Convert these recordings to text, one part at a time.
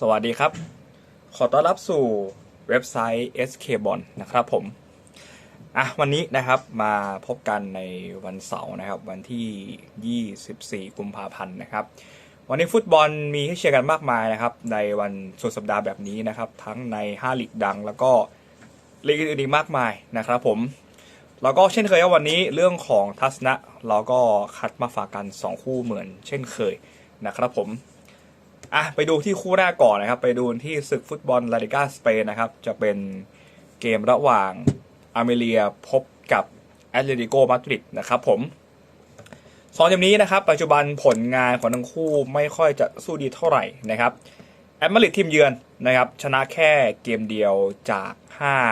สวัสดีครับ ขอต้อนรับสู่เว็บไซต์ SK b o n นะครับผม อะวันนี้นะครับมาพบกันในวันเสาร์นะครับ วันที่ 24 กุมภาพันธ์นะครับ วันนี้ฟุตบอลมีให้เชียร์กันมากมายนะครับ ในวันสุดสัปดาห์แบบนี้นะครับ ทั้งใน5ลีกดังแล้วก็ลีกอื่นๆอีกมากมายนะครับผม แล้วก็เช่นเคยวันนี้เรื่องของทัศนะ เราก็คัดมาฝากกัน 2 คู่เหมือน เช่นเคยนะครับผม อะไปดูที่คู่แรกก่อนนะครับ ไปดูที่ศึกฟุตบอลลาลิกาสเปนนะครับ จะเป็นเกมระหว่างอาเมเลียพบกับแอตเลติโกมาดริดนะครับผมสองเกมนี้นะครับ ปัจจุบันผลงานของทั้งคู่ไม่ค่อยจะสู้ดีเท่าไหร่นะครับแอตมาดริดทีมเยือนนะครับ ชนะแค่เกมเดียวจาก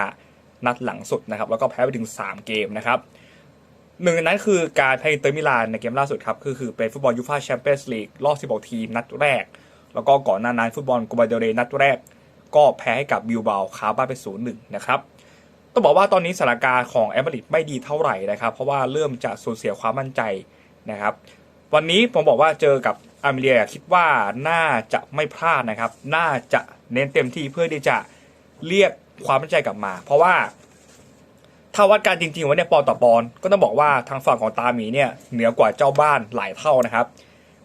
5 นัดหลังสุดนะครับ แล้วก็แพ้ไปถึง 3 เกมนะครับหนึ่งในนั้นคือการแพ้อินเตอร์มิลานในเกมล่าสุดครับ คือคือเป็นฟุตบอลยูฟ่าแชมเปี้ยนส์ลีกรอบ 16 ทีมนัดแรก แล้วก็ก่อนหน้านั้นฟุตบอลโกบาเดเรนัดแรก ก็แพ้ให้กับบิลเบาคาบ้านไป0ูนย์หนึ่งนะครับต้องบอกว่าตอนนี้สถานการณ์ของแอมเบริดไม่ดีเท่าไหร่นะครับ เพราะว่าเริ่มจะสูญเสียความมั่นใจนะครับ วันนี้ผมบอกว่าเจอกับอาเมเลียคิดว่าน่าจะไม่พลาดนะครับ น่าจะเน้นเต็มที่เพื่อที่จะเรียกความมั่นใจกลับมา เพราะว่า ถ้าวัดการจริงๆวันนี้ปอนต่อปอนก็ต้องบอกว่าทางฝั่งของตาหมีเนี่ยเหนือกว่าเจ้าบ้านหลายเท่านะครับ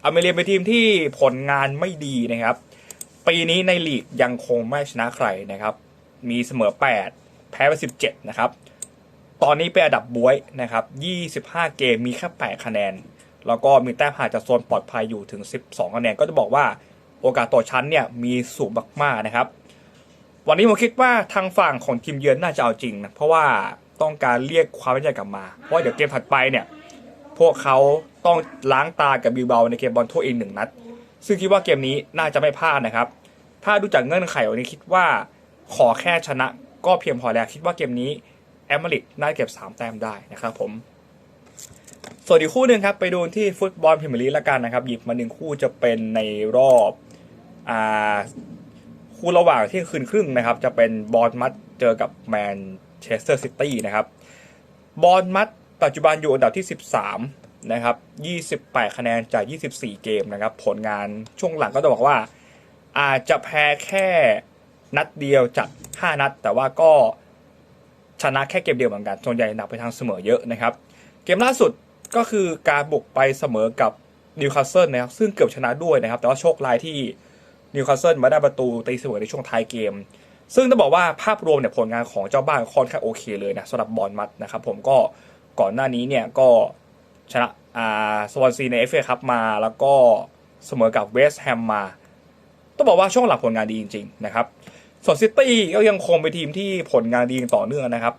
อเมริกาเป็นทีมที่ผลงานไม่ดีนะครับ ปีนี้ในลีกยังคงไม่ชนะใครนะครับ มีเสมอ 8 แพ้ไป 17 นะครับ ตอนนี้เป็นอันดับบวยนะครับ 25 เกมมีแค่ 8 คะแนน แล้วก็มีแต้มห่างจากโซนปลอดภัยอยู่ถึง 12 คะแนน ก็จะบอกว่าโอกาสต่อชั้นเนี่ยมีสูงมากๆนะครับ วันนี้ผมคิดว่าทางฝั่งของทีมเยือนน่าจะเอาจริงนะ เพราะว่าต้องการเรียกความไว้ใจกลับมา เพราะเดี๋ยวเกมถัดไปเนี่ย พวกเขาต้องล้างตากับบิลเบาในเกมบอลถ้วยอีกหนึ่งนัด ซึ่งคิดว่าเกมนี้น่าจะไม่พลาดนะครับ ถ้าดูจากเงื่อนไขวันนี้คิดว่าขอแค่ชนะก็เพียงพอแล้วคิดว่าเกมนี้แอมมาริกน่าเก็บ 3 แต้มได้นะครับผม ส่วนอีกคู่หนึ่งครับ ไปดูที่ฟุตบอลพรีเมียร์ลีกล้วกันนะครับ หยิบมาหนึ่งคู่จะเป็นในรอบอ่าคู่ระหว่างที่คืนครึ่งนะครับ จะเป็นบอลมัดเจอกับแมนเชสเตอร์ซิตี้นะครับบอลมัด ปัจจุบันอยู่อันดับที่ 13 นะครับ 28 คะแนนจาก 24 เกมนะครับ ผลงานช่วงหลังก็จะบอกว่า อาจจะแพ้แค่นัดเดียวจาก 5 นัด แต่ว่าก็ชนะแค่เกมเดียวเหมือนกัน ส่วนใหญ่หนักไปทางเสมอเยอะนะครับ เกมล่าสุดก็คือการบุกไปเสมอกับนิวคาสเซิลนะครับ ซึ่งเกือบชนะด้วยนะครับ แต่ว่าโชคร้ายที่นิวคาสเซิลมาได้ประตูตีเสมอในช่วงท้ายเกม ซึ่งต้องบอกว่าภาพรวมเนี่ยผลงานของเจ้าบ้านค่อนข้างโอเคเลยนะสำหรับบอลมัดนะครับ ผมก็ ก่อนหน้านี้เนี่ยก็ชนะอ่าสวอนซีในเอฟเอครับมาแล้วก็เสมอกับเวสต์แฮมมา ต้องบอกว่าช่วงหลังผลงานดีจริง ๆ นะครับ ส่วนซิตี้ก็ยังคงเป็นทีมที่ผลงานดีต่อเนื่องนะครับ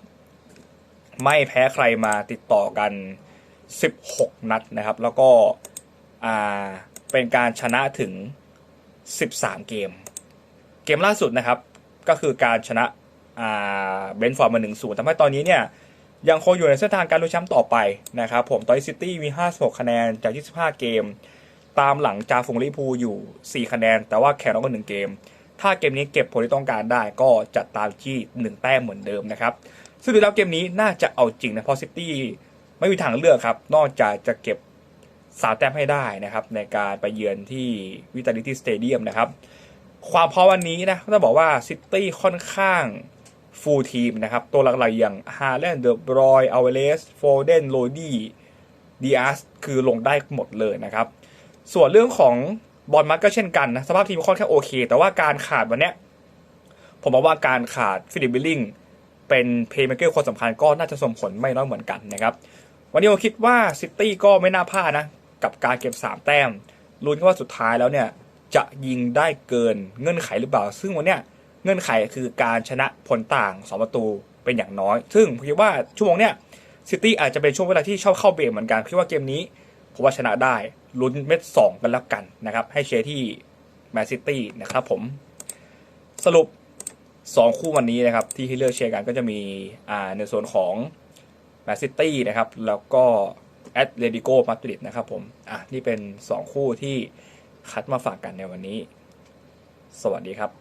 ไม่แพ้ใครมาติดต่อกัน 16 นัดนะครับ แล้วก็อ่าเป็นการชนะถึง 13 เกม เกมล่าสุดนะครับ ก็คือการชนะอ่าเบนฟอร์ดมา1-0ทำให้ตอนนี้เนี่ย ยังคงอยู่ในเส้นทางการลุ้นแชมป์ต่อไปนะครับผมตอนนี้ซิตี้มี 56 คะแนนจาก 25 เกม ตามหลังจาฟุงลิพูอยู่ 4 คะแนน แต่ว่าแข่งน้อยกว่า1เกม ถ้าเกมนี้เก็บผลที่ต้องการได้ก็จะตามที่ 1 แต้มเหมือนเดิมนะครับ ซึ่งดูแล้วเกมนี้น่าจะเอาจริงนะเพราะซิตี้ไม่มีทางเลือกครับ นอกจากจะเก็บ3แต้มให้ได้นะครับ ในการไปเยือนที่วิตาลิตี้สเตเดียมนะครับ ความพร้อมวันนี้นะต้องบอกว่าซิตี้ค่อนข้าง ฟูลทีมนะครับ ตัวหลักๆอย่างฮาแลนด์เดอบรอยอเวเลสโฟเดนโรดี้ดีอาสคือลงได้หมดเลยนะครับ ส่วนเรื่องของบอลมัดก็เช่นกันนะสภาพทีมค่อนข้างโอเค แต่ว่าการขาดวันเนี้ยผมมองว่าการขาดฟิลิปบิลลิงเป็นเพย์เมเกอร์คนสำคัญก็น่าจะส่งผลไม่น้อยเหมือนกันนะครับ วันนี้ผมคิดว่าซิตี้ก็ไม่น่าพลาดนะ กับการเก็บ 3 แต้มลุ้นกันว่าสุดท้ายแล้วเนี่ยจะยิงได้เกินเงื่อนไขหรือเปล่า ซึ่งวันเนี้ย เงื่อนไขคือการชนะผลต่าง2ประตูเป็นอย่างน้อย ซึ่งผมคิดว่าชั่วโมงเนี้ยซิตี้อาจจะเป็นช่วงเวลาที่ชอบเข้าเบรกเหมือนกันคิดว่าเกมนี้ผมว่าชนะได้ลุ้นเม็ดสองกันแล้วกันนะครับ ให้เชียร์ที่แมนซิตี้นะครับผมสรุป 2 คู่วันนี้นะครับ ที่ให้เลือกเชียร์กันก็จะมีอ่าในส่วนของแมนซิตี้นะครับ แล้วก็แอตเลติโกมาดริดนะครับผมอะนี่เป็น 2 คู่ที่คัดมาฝากกันในวันนี้ สวัสดีครับ